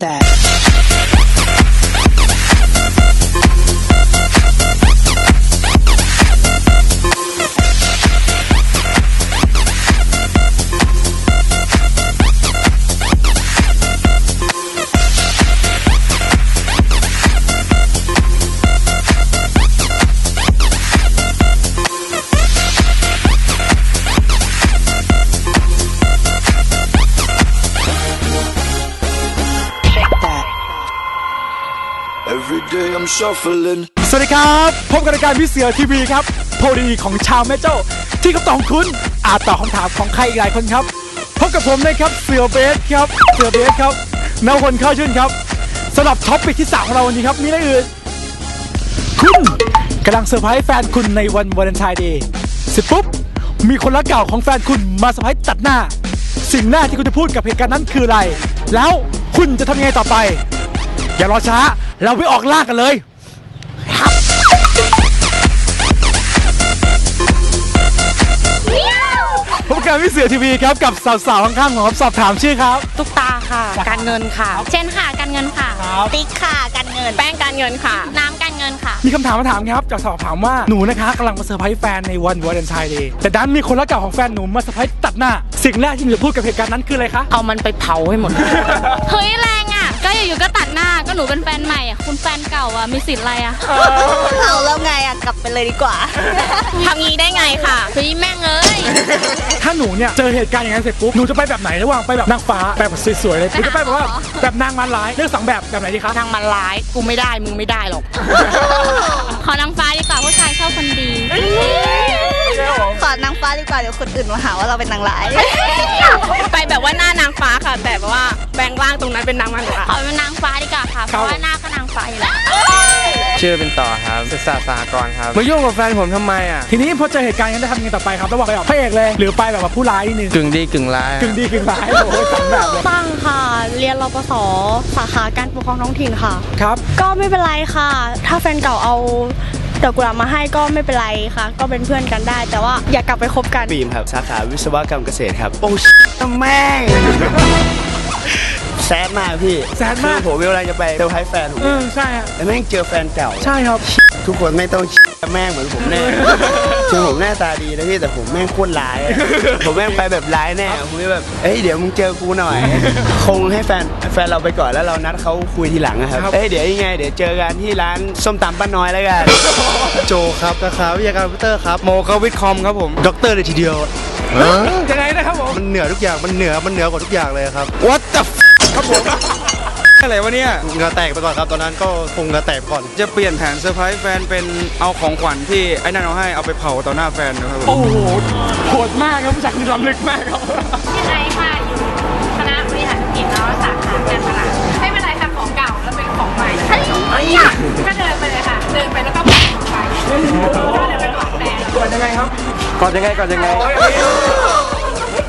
that. สวัสดีครับ พบกับรายการพี่เสือทีวีครับ โพดีของชาวแม่โจ้า ที่คำตอบของคุณอาจตอบคำถามของใครอีกหลายคนครับ พบกับผมนะครับเสือเบสครับ เสือเบสครับนวพลเข้าชื่นครับสำหรับท็อปปิกที่สามของเราวันนี้ครับมีอะไรอื่น คุณกำลังเซอร์ไพรส์แฟนคุณในวันวาเลนไทน์เดย์เสร็จปุ๊บ มีคนรักเก่าของแฟนคุณมาเซอร์ไพรส์ตัดหน้า สิ่งแรกที่คุณจะพูดกับเหตุการณ์นั้นคืออะไร แล้วคุณจะทำยังไงต่อไป อย่ารอช้า เราไปออกล่ากันเลยพบกับพี่เสือทีวีครับกับสาวๆข้างๆของครับสอบถามชื่อครับ ตุ๊กตาค่ะ การเงินค่ะ เช่นค่ะการเงินค่ะ ครับ ติ๊กค่ะการเงิน แป้งการเงินค่ะ น้ำการเงินค่ะ มีคำถามมาถามครับจากสอบถามว่าหนูนะคะกำลังมาเซอร์ไพรส์แฟนในวันวาเลนไทน์เดย์แต่ดันมีคนรักเก่าของแฟนหนูมาเซอร์ไพรส์ตัดหน้า สิ่งแรกที่หนูจะพูดกับเหตุการณ์นั้นคืออะไรคะ เอามันไปเผาให้หมด เฮ้ยแรงอะ ก็อยู่ๆก็ตัดหน้าก็หนูเป็นแฟนใหม่อะคุณแฟนเก่าอะมีสิทธิ์อะไรอะเอาแล้วไงอะกลับไปเลยดีกว่าทำงี้ได้ไงค่ะเฮ้ยแม่งเอ้ย ถ้าหนูเนี่ยเจอเหตุการณ์อย่างนั้นเสร็จปุ๊บหนูจะไปแบบไหนระหว่างไปแบบนางฟ้าแบบสวยๆเลยหรือจะไปแบบว่าแบบนางมารร้ายเลือกสองแบบแบบไหนดีคะนางมันร้ายกูไม่ได้มึงไม่ได้หรอก ขอนางฟ้าดีกว่าผู้ชายชอบคนดี ขอนางฟ้าดีกว่าเดี๋ยวคนอื่นมาหาว่าเราเป็นนางร้าย ไปแบบว่าหน้านางฟ้าค่ะแต่แบบว่าแปลงร่างตรงนั้นเป็นนางมันค่ะขอเป็นนางฟ้าดีกว่าค่ะเพราะว่าหน้าก็นางฟ้าอยู่แล้ว ชื่อเป็นต่อครับศึกษาสหกรณ์ครับมายุ่งกับแฟนผมทำไมอะทีนี้พอเจอเหตุการณ์อย่างนั้นจะทำยังไงต่อไปครับระหว่างไปแบบพระเอกเลย หรือไปแบบว่าผู้ร้ายนิดนึงกึ่งดีกึ่งร้ายกึ่งดีกึ่งร้ายโอ้โหสองแบบเลยตั้งค่ะ เรียนรปศสาขาการปกครองท้องถิ่นค่ะ ครับ ก็ไม่เป็นไรค่ะ ถ้าแฟนเก่าเอาดอกกุหลาบมาให้ก็ไม่เป็นไรค่ะ ก็เป็นเพื่อนกันได้ แต่ว่าอย่ากลับไปคบกัน ฟิล์มครับ สาขาวิศวกรรมเกษตรครับ โอ้แม่ง แซดมากพี่แซดมากคือผมเวลาจะไปเซอร์ไพรส์แฟนผมเออใช่ฮะแต่แม่งเจอแฟนเก่า ใช่ครับ ทุกคนไม่ต้องแม่งเหมือนผมแน่คือผมหน้าตาดีนะพี่แต่ผมแม่งโคตรร้ายอะผมแม่งไปแบบร้ายแน่ผมจะแบบเอ้ยเดี๋ยวมึงเจอกูหน่อย คงให้แฟนแฟนเราไปก่อนแล้วเรานัดเขาคุยทีหลังอะครับครับเอ้ยเดี๋ยวยังไง เดี๋ยวเจอกันที่ร้านส้มตำป้าน้อยแล้วกันโจครับสาขาวิทยาการคอมพิวเตอร์ครับโมก็วิทย์คอมครับผมด็อกเตอร์เลยทีเดียว ยังไงนะครับผม มันเหนือทุกอย่างมันเหนือมันเหนือกว่าทุกอย่างเลยครับ What the f ครับผม อะไรวะเนี่ย เหงาแตกไปก่อนครับ ตอนนั้นก็คงเหงาแตกไปก่อน จะเปลี่ยนแผนเซอร์ไพรส์แฟนเป็นเอาของขวัญที่ไอ้นั่นเอาให้เอาไปเผาต่อหน้าแฟนนะครับผมโอ้โหโหดมากครับผู้ชายคนนี้ล้ำลึกมากครับยังไงค่ะอยู่คณะบริหารธุรกิจเนาะสาขาการตลาดไม่เป็นไรค่ะของเก่าแล้วเป็นของใหม่ก็เดินไปเลยค่ะ เดินไปแล้วก็บอกของไปก็เดินไปกอดแฟนก่อนยังไงครับก่อนยังไงก่อนยังไง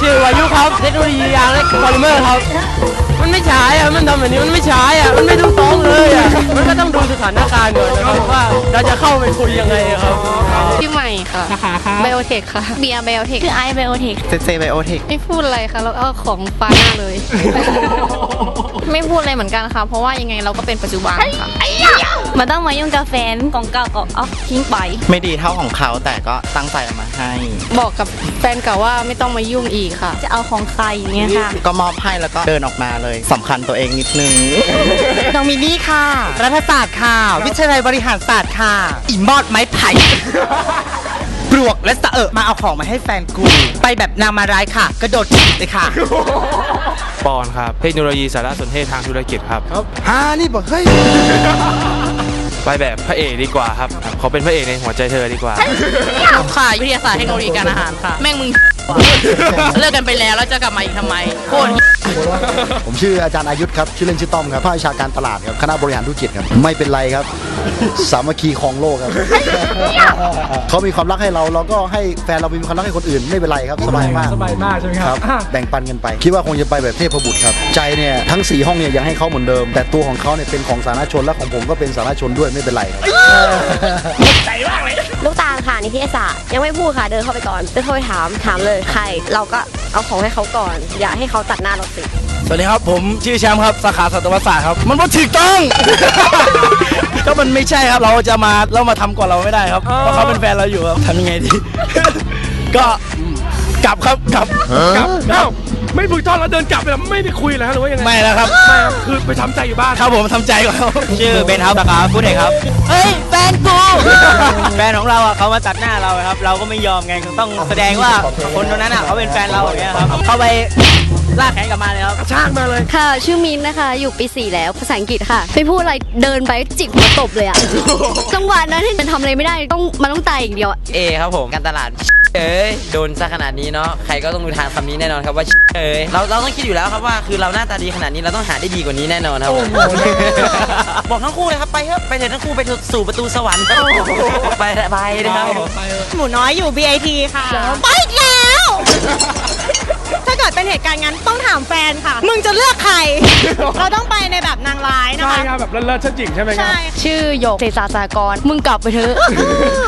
ชื่อวายุครับ เทคโนโลยียางและพอลิเมอร์ครับ มันไม่ใช้อะมันทำแบบนี้มันไม่ใช้อะมันไม่ต้องตรงเลยอะมันก็ต้องดูสถานการณ์ก่อนนะครับว่าเราจะเข้าไปคุยยังไงครับชื่อใหม่ค่ะสาขาค่ะไบโอเทคค่ะเบียร์ไบโอเทคคือไอไบโอเทคเซเซไบโอเทคไม่พูดอะไรค่ะแล้วเอาของฟาหน้าเลย ไม่พูดอะไรเหมือนกันค่ะ เพราะว่ายังไงเราก็เป็นปัจจุบันค่ะมันต้องมายุ่งกับแฟนของเก่าก็เอาทิ้งไป ไม่ดีเท่าของเขาแต่ก็ตั้งใจเอามาให้ บอกกับแฟนเก่าว่าไม่ต้องมายุ่งอีกค่ะ จะเอาของใครอย่างเงี้ยค่ะ ก็มอบให้แล้วก็เดินออกมาเลยสำคัญตัวเองนิดนึง น้องมินนี่ค่ะ รัฐศาสตร์ค่ะ วิทยาลัยบริหารศาสตร์ค่ะ อีมอดไม้ไผ่ ปลวกและสะเอะมาเอาของมาให้แฟนกู ไปแบบนางมาร้ายค่ะ กระโดดถีบเลยค่ะ ปอนครับเทคโนโลยีสารสนเทศทางธุรกิจครับฮานี่บอกเฮ้ยไปแบบพระเอกดีกว่าครับเขาเป็นพระเอกในหัวใจเธอดีกว่า ค่ะวิทยาศาสตร์เทคโนโลยีการอาหารค่ะ แม่งมึง เลิกกันไปแล้วแล้วจะกลับมาอีกทำไมโคตรผมชื่ออาจารย์อายุทธครับ ชื่อเล่นชื่อต้อมครับภาควิชาการตลาดครับ คณะบริหารธุรกิจครับ ไม่เป็นไรครับ สามัคคีของโลกครับ เขามีความรักให้เรา เราก็ให้แฟนเรามีความรักให้คนอื่น ไม่เป็นไรครับ สบายมาก สบายมากใช่ไหมคครัรับบอะแบ่งปันกันไป คิดว่าคงจะไปแบบเทพบุตรครับ ใจเนี่ยทั้งสี่ห้องเนี่ยยังให้เขาเหมือนเดิม แต่ตัวของเขาเนี่ยเป็นของสาธารณชนและของผมก็เป็นสาธารณชนด้วยไม่เป็นไรครับลู กตาลค่ะนิเทศาสตร์ยังไม่พูดค่ะเดินเข้าไปก่อนเดินเข้าไปถามถามเลยใคร เราก็เอาของให้เขาก่อน อย่าให้เขาตัดหน้าเราสิสวัสดีครับ ผมชื่อแชมป์ครับสาขาสัตวศาสตร์ครับ มันว่าถูกต้อง ก็มันไม่ใช่ครับเราจะมาเรามาทำก่อนเราไม่ได้ครับเพราะเขาเป็นแฟนเราอยู่ครับทำยังไงดี ก็ กลับครับกลับกลับกลับไม่ถูกต้องแล้วเดินกลับไปแล้วไม่ได้คุยแล้วหรือว่ายังไงไม่แล้วครับไม่ครับคือไปทำใจอยู่บ้านครับผมทำใจก่อนครับชื่อเบนครับสาขาฟุตเอกครับเฮ้ยแฟนกูแฟนของเราอะเขามาตัดหน้าเราครับ เราก็ไม่ยอมไงต้องแสดงว่าคนคนนั้นอะเขาเป็นแฟนเราอย่างเงี้ยครับเข้าไปลากแขนกลับมาเลยครับช่างมาเลยค่ะ ชื่อมินนะคะ อยู่ปี4แล้วภาษาอังกฤษค่ะไปพูดอะไรเดินไปจิกหัวตบเลยอะจังหวะนั้นมันทำอะไรไม่ได้ต้องมันต้องตายอย่างเดียวอะเอครับผมการตลาด เอ้ยโดนซะขนาดนี้เนาะใครก็ต้องดูทางคำนี้แน่นอนครับว่าเอ้ยเราเราต้องคิดอยู่แล้วครับว่าคือเราหน้าตาดีขนาดนี้เราต้องหาได้ดีกว่านี้แน่นอนครับผมบอกทั้งคู่เลยครับไปเถอะไปเถอะทั้งคู่ไปสู่ประตูสวรรค์ไปไปนะครับหมูน้อยอยู่ BIT ค่ะไปอีกแล้วถ้า เกิดเป็นเหตุการณ์งั้นต้องถามแฟนค่ะ มึงจะเลือกใคร เราต้องไปในแบบนางร้ายนะใช่คะ ครับแบบเลิศๆชัดจริงใช่ไหมครับ ใช่ ชื่อหยกเศรษฐศาสตร์สากรมึงกลับไปเถอะ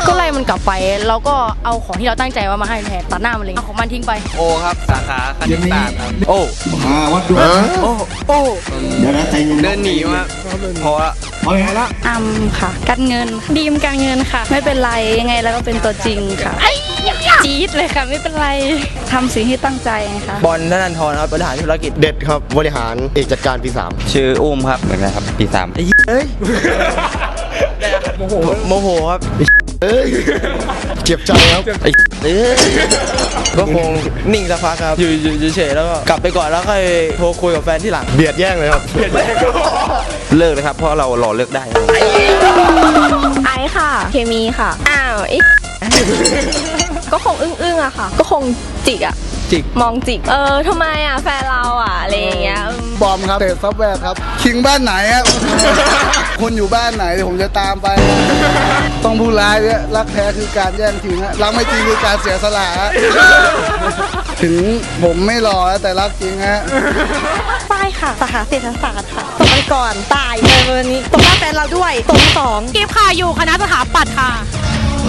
ก็ไล่มันกลับไปเราก็เอาของที่เราตั้งใจว่ามาให้แทนตัดหน้ามันเลยเอาของมันทิ้งไป โอครับ สาขาคณิตศาสตร์ครับโอ้โอ้ โอ้เดินหนีมาเพราะว่าอัมค่ะการเงินดีมการเงินค่ะ ไม่เป็นไรยังไงแล้วก็เป็นตัวจริงค่ะจี๊ดเลยค่ะ ไม่เป็นไรทำสิ่งที่ตั้งใจนะคะบอลธนันทรครับบริหารธุรกิจเด็ดครับบริหารเอกจัดการปีสามชื่ออุ้มครับเหมือนกันครับปีสามโมโหครับเจ็บใจครับก็คงนิ่งสักพักครับ อยู่อยู่เฉยๆแล้วก็กลับไปก่อนแล้วค่อยโทรคุยกับแฟนที่หลัง เบียดแย่งเลยครับเลิกเลยครับ เพราะเราหล่อเลิกได้ ไอค่ะ เคมีค่ะ อ้าวอีกก็คงอึ้งๆอะค่ะ ก็คงจิกอะ จิก มองจิก เออทำไมอะแฟนเราอะอะไรอย่างเงี้ยอืมบอมครับเตะซับแวร์ครับ คิงบ้านไหนครับคุณอยู่บ้านไหนเดี๋ยวผมจะตามไป ต้องผู้ร้ายเนี่ยรักแท้คือการแย่งทิ้งฮะรักไม่จริงคือการเสียสละฮะ ถึงผมไม่รอแล้วแต่รักจริงฮะ ป้ายค่ะสาขาเศรษฐศาสตร์ค่ะตกไปก่อนตายเลยวันนี้ตกหน้าแฟนเราด้วยตกสองกิฟค่ะอยู่คณะสถาปัตย์ค่ะ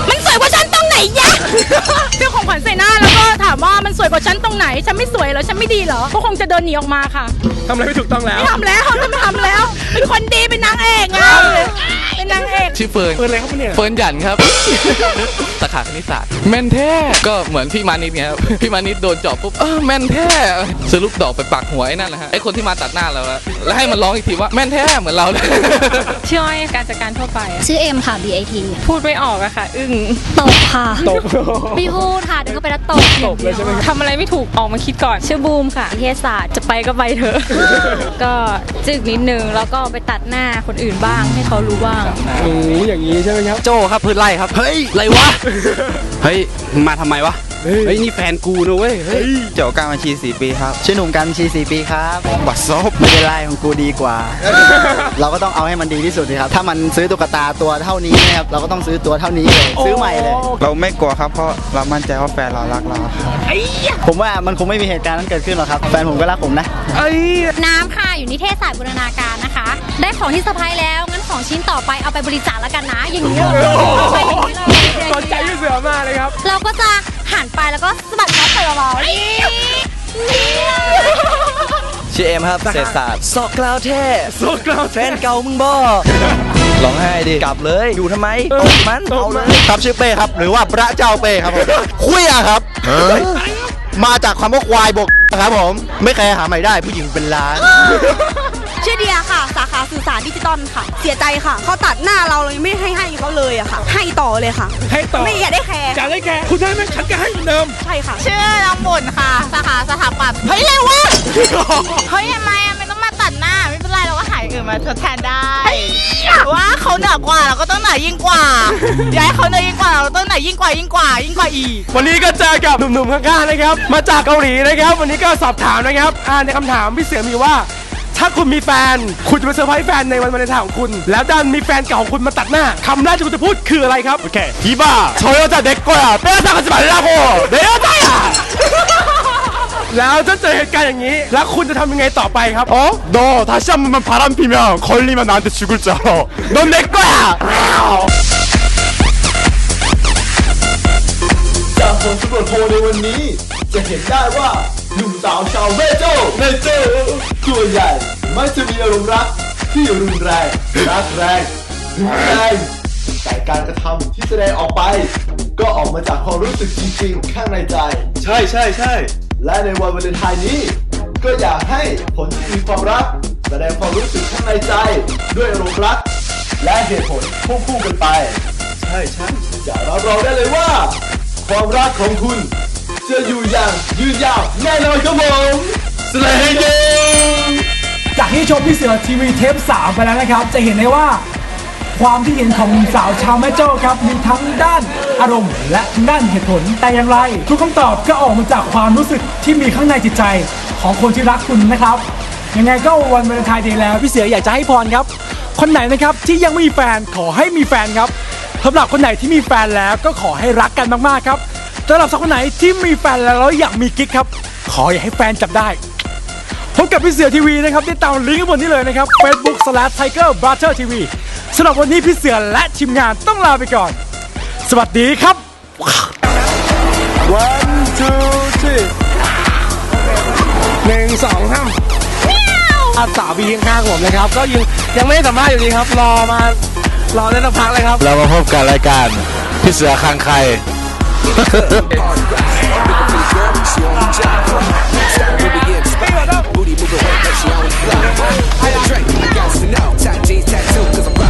มันสวยกว่าฉันตรงไหนยะเจ้าของขวัญใส่หน้าแล้วก็ถามว่ามันสวยกว่าฉันตรงไหน ฉันไม่สวยเหรอ ฉันไม่ดีเหรอ ก็คงจะเดินหนีออกมาค่ะ ทำอะไรไม่ถูกต้องแล้ว ไม่ทำแล้วจะไม่ทำแล้ว เป็นคนดีเป็นนางเอกไงเป็นนางเอกชื่อเฟิร์นเปิดอะไรครับเนี่ยเฟิร์นหยันครับ สาขาคณิตศาสตร์ แม่นแท้ก็เหมือนพี่มานิดไงครับพี่มานิดโดนเจอบปุ๊บเออแม่นแท้ซื้อลูกดอกไปปักหัวไอ้นั่นแหละฮะไอ้คนที่มาตัดหน้าเราอะแล้วให้มันร้องอีกทีว่าแม่นแท้เหมือนเราเลย ชื่ออ้อยการจัดการทั่วไปอะชื่อเอ็มค่ะ BIT พูดไม่ออกอะค่ะ อึ้งตกค่ะตกไม่พูดค่ะเดินเข้าไปแล้วตกตกเลยใช่ไหมครับทำอะไรไม่ถูกออกมาคิดก่อน ชื่อบูมค่ะนิเทศศาสตร์จะไปก็ไปเถอะ ก็จึกนิดนึงแล้วก็ไปตัดหน้าคนอื่นบ้างให้เขารู้บ้างโอ้อย่างนี้ใช่ไหมครับ โจครับพื้นไล่ครับ เฮ้ยอะไรวะ เฮ้ยมาทำไมวะ เฮ้ย เฮ้ยนี่แฟนกูนะเว้ย เฮ้ย เจ้าการบัญชีสี่ปีครับ ชื่อหนุ่มกันชีสี่ปีครับบัตรซบไม่เป็นไรของกูดีกว่า เราก็ต้องเอาให้มันดีที่สุดสิครับ ถ้ามันซื้อตุ๊กตาตัวเท่านี้นะครับ เราก็ต้องซื้อตัวเท่านี้เลย ซื้อใหม่เลย เราไม่กลัวครับ เพราะเรามั่นใจว่าแฟนเรารักเราครับผมว่ามันคงไม่มีเหตุการณ์นั้นเกิดขึ้นหรอกครับ แฟนผมก็รักผมนะ น้ำค่ะ อยู่นิเทศศาสตร์บูรณาการนะคะ ได้ของที่สะพายแล้วงั้น ของชิ้นต่อไปเอาไปบริจาคแล้วกันนะ อย่างนี้เลยเอาไปอย่างนี้เลยสนใจพี่เสือมากเลยครับ เราก็จะหันไปแล้วก็สะบัดน็อตใส่เบาๆนี่นี่เลยชื่อเอ็มครับเศรษฐศาสตร์ซอกกล่าวแท้โซกราวแฟนเก่ามึงบ่ร้องไห้ดิกลับเลยอยู่ทำไมตกมันเอาเลยครับชื่อเป้ครับ หรือว่าพระเจ้าเป้ครับผมคุยอะครับมาจากคำว่าควายบกครับผม ไม่เคยหาใหม่ได้ผู้หญิงเป็นล้าน ชื่อเดียค่ะ สาขาสื่อสารดิจิตอลค่ะ เสียใจค่ะ เขาตัดหน้าเราเลยไม่ให้ให้เขาเลยอะค่ะ ให้ต่อเลยค่ะ ให้ต่อไม่อยากได้แคร์จะได้แกคุณได้ไหมฉันก็ให้เหมือนเดิม ใช่ค่ะ ชื่อลำบุญค่ะ สาขาสถาปัตย์เฮ้ยเร็ววะเฮ้ยทำไมอะไม่ต้องมาตัดหน้า ไม่เป็นไรเราก็หายอื่นมาทดแทนได้ว่าเขาเหนือกว่าเราก็ต้องเหนือยิ่งกว่าอยากให้เขาเหนือยิ่งกว่าเราต้องเหนือยิ่งกว่ายิ่งกว่ายิ่งกว่าอีก วันนี้ก็เจอกับหนุ่มๆข้างๆนะครับ มาจากเกาหลีนะครับ วันนี้ก็สอบถามนะครับอ่านในคำถามพี่เสือมีว่า ถ้าคุณมีแฟน คุณจะไปเซอร์ไพรส์แฟนในวันวาเลนไทน์ของคุณ แล้วดันมีแฟนเก่าของคุณมาตัดหน้าคำแรกที่คุณจะพูดคืออะไรครับ โอเคอีบ้าโชโยจะเด็กกว่าเป้าจะกันสมัยแล้วโอ้เดี๋ยวได้อะ แล้วถ้าเจอเหตุการณ์อย่างนี้ แล้วคุณจะทำยังไงต่อไปครับอ๋อ너다시한번만바람피면걸리면나한테죽을줄알아넌내거야 จากผลสำรวจโพลในวันนี้ จะเห็นได้ว่า หนุ่มสาวชาวเมโจ้เมโจ้ส่วนใหญ่มักจะมีอารมณ์รักที่รุนแรงรักแรงรุนแรงแต่การกระทำที่แสดงออกไป ก็ออกมาจากความรู้สึกจริงๆ ข้างในใจ ใช่ใช่ใช่ และในวันวาเลนไทน์นี้ ก็อยากให้คนที่มีความรัก แสดงความรู้สึกข้างในใจ ด้วยอารมณ์รัก และเหตุผลควบคู่กันไป ใช่ใช่อย่ารับรองได้เลยว่า ความรักของคุณ จะอยู่อย่างยืนยาวแน่นอนครับผมสเลงเกมจากที่ชมพี่เสือทีวีเทป3ไปแล้วนะครับ จะเห็นได้ว่า ความที่เห็นของหนุ่มสาวชาวแม่โจ้ครับ มีทั้งด้านอารมณ์และด้านเหตุผลแต่อย่างไร ทุกคำตอบก็ออกมาจากความรู้สึกที่มีข้างในจิตใจของคนที่รักคุณนะครับ ยังไงก็วันวาเลนไทน์เดย์แล้วพี่เสืออยากจะให้พรครับ คนไหนนะครับที่ยังไม่มีแฟนขอให้มีแฟนครับสำหรับคนไหนที่มีแฟนแล้วก็ขอให้รักกันมากๆครับ สำหรับสาวคนไหนที่มีแฟนแล้วแล้วอยากมีกิ๊กครับ ขออย่าให้แฟนจับได้พบกับพี่เสือทีวีนะครับที่ตามลิงก์ข้างบนนี้เลยนะครับ Facebook slash Tiger Brother TV สำหรับวันนี้พี่เสือและทีมงานต้องลาไปก่อน สวัสดีครับ one two three หนึ่งสองสามอาสาวบีข้างๆผมนะครับ ก็ยังยังไม่ได้สัมภาษณ์อยู่ดีครับ รอมารอได้สักพักเลยครับ เรามาพบกับรายการพี่เสือคางใคร Booty move away, but she always fly. I got Drake, got to jeans cause I'm